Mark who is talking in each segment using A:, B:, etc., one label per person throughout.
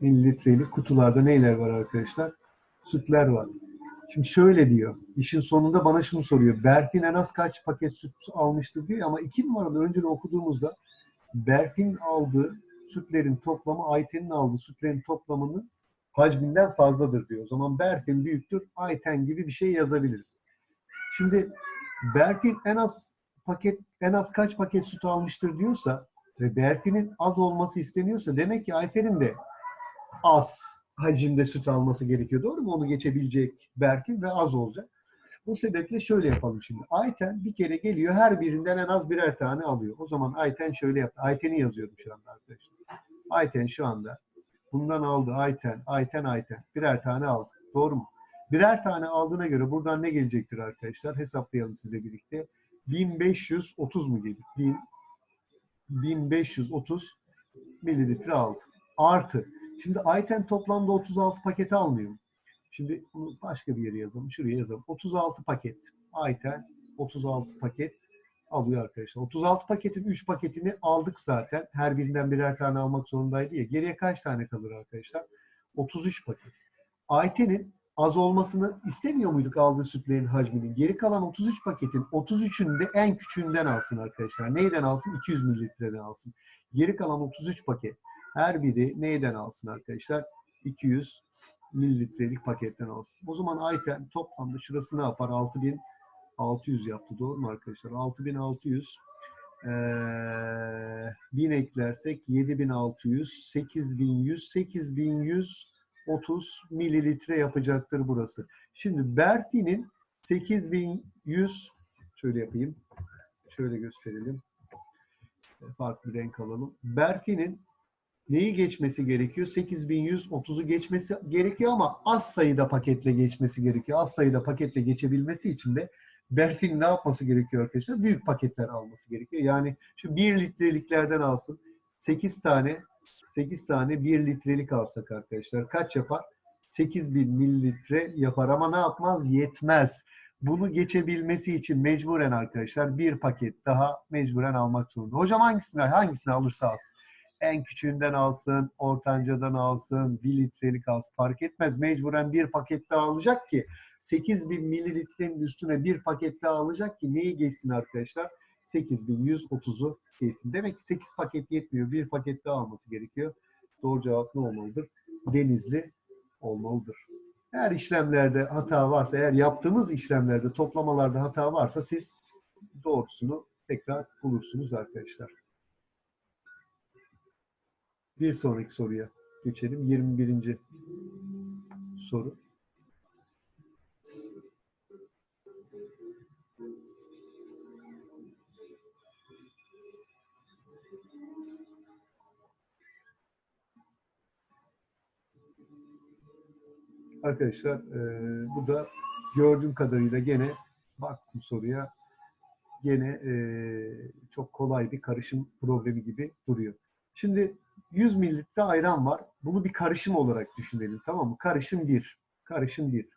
A: mililitrelik kutularda neyler var arkadaşlar? Sütler var. Şimdi şöyle diyor. İşin sonunda bana şunu soruyor. Berfin en az kaç paket süt almıştır diyor ama iki numarada önce de okuduğumuzda Berfin aldığı sütlerin toplamı Ayten'in aldığı sütlerin toplamının hacminden fazladır diyor. O zaman Berfin büyüktür, Ayten gibi bir şey yazabiliriz. Şimdi Berfin en az paket en az kaç paket süt almıştır diyorsa ve Berfin'in az olması isteniyorsa demek ki Ayten'in de az hacimde süt alması gerekiyor. Doğru mu? Onu geçebilecek Berfin ve az olacak. Bu sebeple şöyle yapalım şimdi. Ayten bir kere geliyor her birinden en az birer tane alıyor. O zaman Ayten şöyle yaptı. Ayten'i yazıyorum şu anda arkadaşlar. Ayten şu anda bundan aldı Ayten, Ayten, Ayten. Birer tane aldı. Doğru mu? Birer tane aldığına göre buradan ne gelecektir arkadaşlar? Hesaplayalım size birlikte. 1530 mu gelir? 1000, 1530 mililitre aldı. Artı. Şimdi Ayten toplamda 36 paketi almıyor? Şimdi bunu başka bir yere yazalım. Şuraya yazalım. 36 paket. Ayten 36 paket alıyor arkadaşlar. 36 paketin 3 paketini aldık zaten. Her birinden birer tane almak zorundaydı ya. Geriye kaç tane kalır arkadaşlar? 33 paket. Ayten'in az olmasını istemiyor muyduk aldığı sütlerin hacminin? Geri kalan 33 paketin 33'ünü de en küçüğünden alsın arkadaşlar. Neyden alsın? 200 mililitreden alsın. Geri kalan 33 paket her biri neyden alsın arkadaşlar? 200 mililitrelik paketten alsın. O zaman Ayten toplamda şurası ne yapar? 6600 yaptı. Doğru mu arkadaşlar? 6600 ee, 1000 eklersek 7600, 8100, 8130 mililitre yapacaktır burası. Şimdi Berfi'nin 8100 şöyle yapayım. Şöyle gösterelim. Farklı renk alalım. Berfi'nin neyi geçmesi gerekiyor? 8130'u geçmesi gerekiyor ama az sayıda paketle geçmesi gerekiyor. Az sayıda paketle geçebilmesi için de Berfin ne yapması gerekiyor arkadaşlar? Büyük paketler alması gerekiyor. Yani şu 1 litreliklerden alsın. 8 tane 8 tane 1 litrelik alsak arkadaşlar kaç yapar? 8000 mililitre yapar ama ne yapmaz? Yetmez. Bunu geçebilmesi için mecburen arkadaşlar bir paket daha mecburen almak zorunda. Hocam hangisini hangisini alırsa alsın en küçüğünden alsın, ortancadan alsın, 1 litrelik alsın fark etmez. Mecburen bir paket daha alacak ki 8000 mililitrenin üstüne bir paket daha alacak ki neyi geçsin arkadaşlar? 8130'u geçsin. Demek ki 8 paket yetmiyor. Bir paket daha alması gerekiyor. Doğru cevap ne olmalıdır? Denizli olmalıdır. Eğer işlemlerde hata varsa, eğer yaptığımız işlemlerde, toplamalarda hata varsa siz doğrusunu tekrar bulursunuz arkadaşlar. Bir sonraki soruya geçelim. 21. soru. Arkadaşlar e, bu da gördüğüm kadarıyla gene baktım soruya gene e, çok kolay bir karışım problemi gibi duruyor. Şimdi 100 mililitre ayran var. Bunu bir karışım olarak düşünelim tamam mı? Karışım 1. Karışım 1.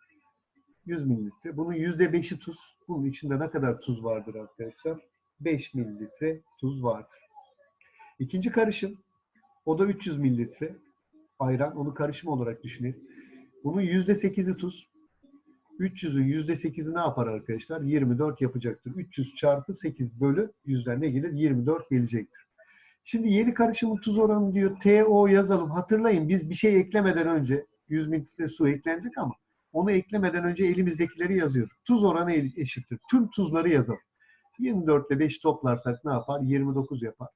A: 100 mililitre. Bunun %5'i tuz. Bunun içinde ne kadar tuz vardır arkadaşlar? 5 mililitre tuz vardır. İkinci karışım. O da 300 mililitre ayran. Onu karışım olarak düşünelim. Bunun %8'i tuz. 300'ün %8'i ne yapar arkadaşlar? 24 yapacaktır. 300 çarpı 8 bölü 100'den ne gelir? 24 gelecektir. Şimdi yeni karışımın tuz oranı diyor TO yazalım. Hatırlayın biz bir şey eklemeden önce 100 mililitre su eklenecek ama onu eklemeden önce elimizdekileri yazıyorduk. Tuz oranı eşittir. Tüm tuzları yazalım. 24 ile 5 toplarsak ne yapar? 29 yapar.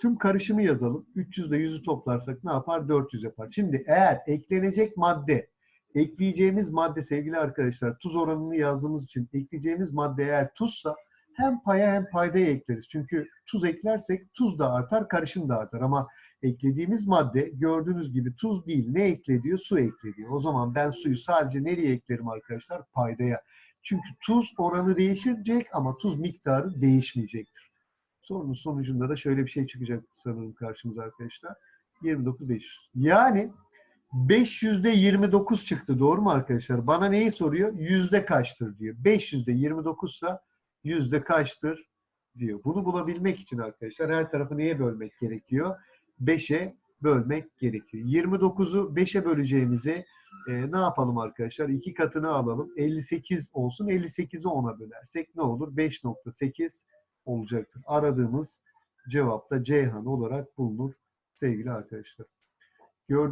A: Tüm karışımı yazalım. 300 ile 100'ü toplarsak ne yapar? 400 yapar. Şimdi eğer eklenecek madde, ekleyeceğimiz madde sevgili arkadaşlar tuz oranını yazdığımız için ekleyeceğimiz madde eğer tuzsa hem paya hem paydaya ekleriz. Çünkü tuz eklersek tuz da artar, karışım da artar. Ama eklediğimiz madde gördüğünüz gibi tuz değil. Ne eklediyor? Su eklediyor. O zaman ben suyu sadece nereye eklerim arkadaşlar? Paydaya. Çünkü tuz oranı değişecek ama tuz miktarı değişmeyecektir. Sorunun sonucunda da şöyle bir şey çıkacak sanırım karşımıza arkadaşlar. 29.500. Yani 5 yüzde 29 çıktı doğru mu arkadaşlar? Bana neyi soruyor? Yüzde kaçtır diyor. 5 yüzde 29 ise yüzde kaçtır diyor. Bunu bulabilmek için arkadaşlar her tarafı neye bölmek gerekiyor? 5'e bölmek gerekiyor. 29'u 5'e böleceğimize e, ne yapalım arkadaşlar? 2 katını alalım. 58 olsun. 58'i 10'a bölersek ne olur? 5.8 olacaktır. Aradığımız cevap da Ceyhan olarak bulunur sevgili arkadaşlar. Gördüğünüz